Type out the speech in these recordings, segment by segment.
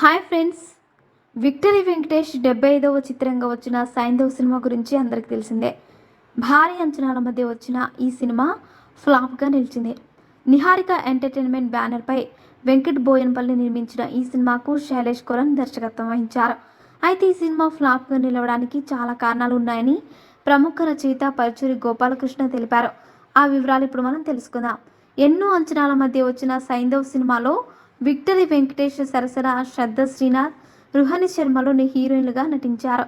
Hi friends. Victory Venkatesh డెబ్బై ఐదవ చిత్రంగా వచ్చిన సైంధవ్ సినిమా గురించి అందరికీ తెలిసిందే. భారీ అంచనాల మధ్య వచ్చిన ఈ సినిమా ఫ్లాప్గా నిలిచింది. నిహారిక ఎంటర్టైన్మెంట్ బ్యానర్పై వెంకట్ బోయన్పల్లి నిర్మించిన ఈ సినిమాకు శైలేష్ కొరన్ దర్శకత్వం వహించారు. అయితే ఈ సినిమా ఫ్లాప్గా నిలవడానికి చాలా కారణాలు ఉన్నాయని ప్రముఖ రచయిత పరుచూరి గోపాలకృష్ణ తెలిపారు. ఆ వివరాలు ఇప్పుడు మనం తెలుసుకుందాం. ఎన్నో అంచనాల మధ్య వచ్చిన సైంధవ్ సినిమాలో విక్టరీ వెంకటేష్ సరసన శ్రద్ధ శ్రీనాథ్ రుహని శర్మలోని హీరోయిన్లుగా నటించారు.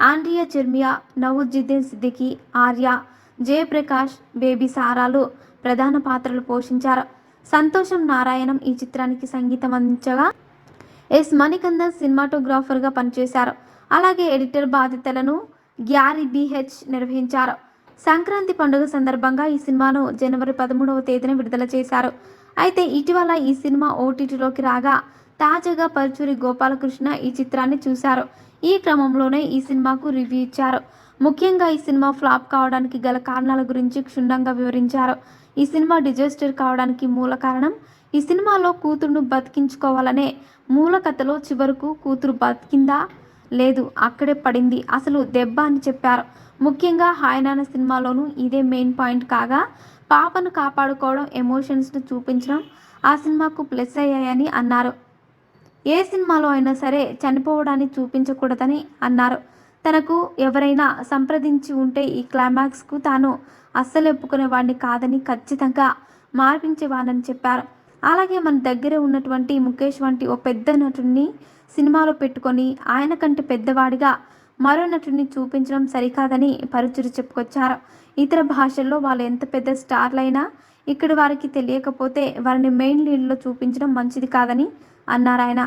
ఆండ్రియా చెర్మియా నవుజుద్దీన్ సిద్దికి ఆర్య జయప్రకాష్ బేబీ సారాలు ప్రధాన పాత్రలు పోషించారు. సంతోషం నారాయణం ఈ చిత్రానికి సంగీతం అందించగా ఎస్ మణికందన్ సినిమాటోగ్రాఫర్గా పనిచేశారు. అలాగే ఎడిటర్ బాధ్యతలను గ్యారీ బిహెచ్ నిర్వహించారు. సంక్రాంతి పండుగ సందర్భంగా ఈ సినిమాను జనవరి పదమూడవ తేదీన విడుదల చేశారు. అయితే ఇటీవల ఈ సినిమా ఓటీటీలోకి రాగా తాజాగా పరుచూరి గోపాలకృష్ణ ఈ చిత్రాన్ని చూశారు. ఈ క్రమంలోనే ఈ సినిమాకు రివ్యూ ఇచ్చారు. ముఖ్యంగా ఈ సినిమా ఫ్లాప్ కావడానికి గల కారణాల గురించి క్షుణ్ణంగా వివరించారు. ఈ సినిమా డిజాస్టర్ కావడానికి మూల కారణం ఈ సినిమాలో కూతురును బతికించుకోవాలనే మూల కథలో చివరకు కూతురు బతికిందా? లేదు అక్కడే పడింది. అసలు దెబ్బ అని చెప్పారు. ముఖ్యంగా హాయనాన సినిమాలోనూ ఇదే మెయిన్ పాయింట్ కాగా పాపను కాపాడుకోవడం ఎమోషన్స్ను చూపించడం ఆ సినిమాకు ప్లస్ అయ్యాయని అన్నారు. ఏ సినిమాలో అయినా సరే చనిపోవడాన్ని చూపించకూడదని అన్నారు. తనకు ఎవరైనా సంప్రదించి ఉంటే ఈ క్లైమాక్స్కు తాను అస్సలు ఒప్పుకునేవాడిని కాదని ఖచ్చితంగా మార్పించేవాడని చెప్పారు. అలాగే మన దగ్గర ఉన్నటువంటి ముఖేష్ వంటి ఓ పెద్ద నటుడిని సినిమాలో పెట్టుకొని ఆయన కంటే పెద్దవాడిగా మరో నటుడిని చూపించడం సరికాదని పరుచురు చెప్పుకొచ్చారు. ఇతర భాషల్లో వాళ్ళు ఎంత పెద్ద స్టార్లైనా ఇక్కడ వారికి తెలియకపోతే వారిని మెయిన్ లీడ్లో చూపించడం మంచిది కాదని అన్నారు ఆయన.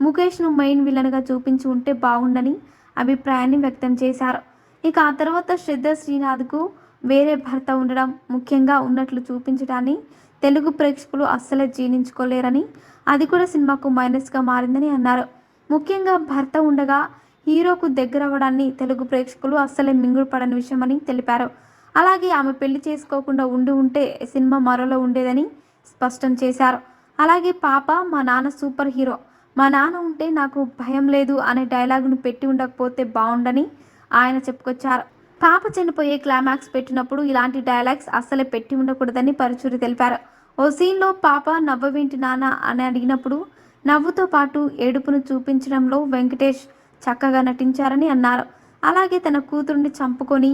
ముఖేష్ను మెయిన్ విలన్గా చూపించి ఉంటే బాగుండని అభిప్రాయాన్ని వ్యక్తం చేశారు. ఇక ఆ తర్వాత శ్రద్ధ శ్రీనాథ్కు వేరే భర్త ఉండడం ముఖ్యంగా ఉన్నట్లు చూపించడాన్ని తెలుగు ప్రేక్షకులు అస్సలే జీర్ణించుకోలేరని అది కూడా సినిమాకు మైనస్గా మారిందని అన్నారు. ముఖ్యంగా భర్త ఉండగా హీరోకు దగ్గర అవ్వడాన్ని తెలుగు ప్రేక్షకులు అస్సలే మింగుడుపడని విషయమని తెలిపారు. అలాగే ఆమె పెళ్ళి చేసుకోకుండా ఉండి ఉంటే సినిమా మరోలో ఉండేదని స్పష్టం చేశారు. అలాగే పాప మా నాన్న సూపర్ హీరో. మా నాన్న ఉంటే నాకు భయం లేదు అనే డైలాగును పెట్టి ఉండకపోతే బాగుండని ఆయన చెప్పుకొచ్చారు. పాప చనిపోయే క్లైమాక్స్ పెట్టినప్పుడు ఇలాంటి డైలాగ్స్ అస్సలే పెట్టి ఉండకూడదని పరుచూరి తెలిపారు. ఓ సీన్లో పాప నవ్వవేంటి నాన్న అని అడిగినప్పుడు నవ్వుతో పాటు ఏడుపును చూపించడంలో వెంకటేష్ చక్కగా నటించారని అన్నారు. అలాగే తన కూతురుని చంపుకొని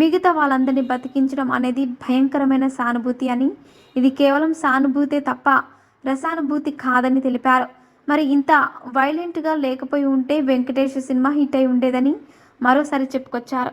మిగతా వాళ్ళందరినీ బతికించడం అనేది భయంకరమైన సానుభూతి అని ఇది కేవలం సానుభూతే తప్ప రసానుభూతి కాదని తెలిపారు. మరి ఇంత వైలెంట్గా లేకపోయి ఉంటే వెంకటేష్ సినిమా హిట్ అయి ఉండేదని మరోసారి చెప్పుకొచ్చారు.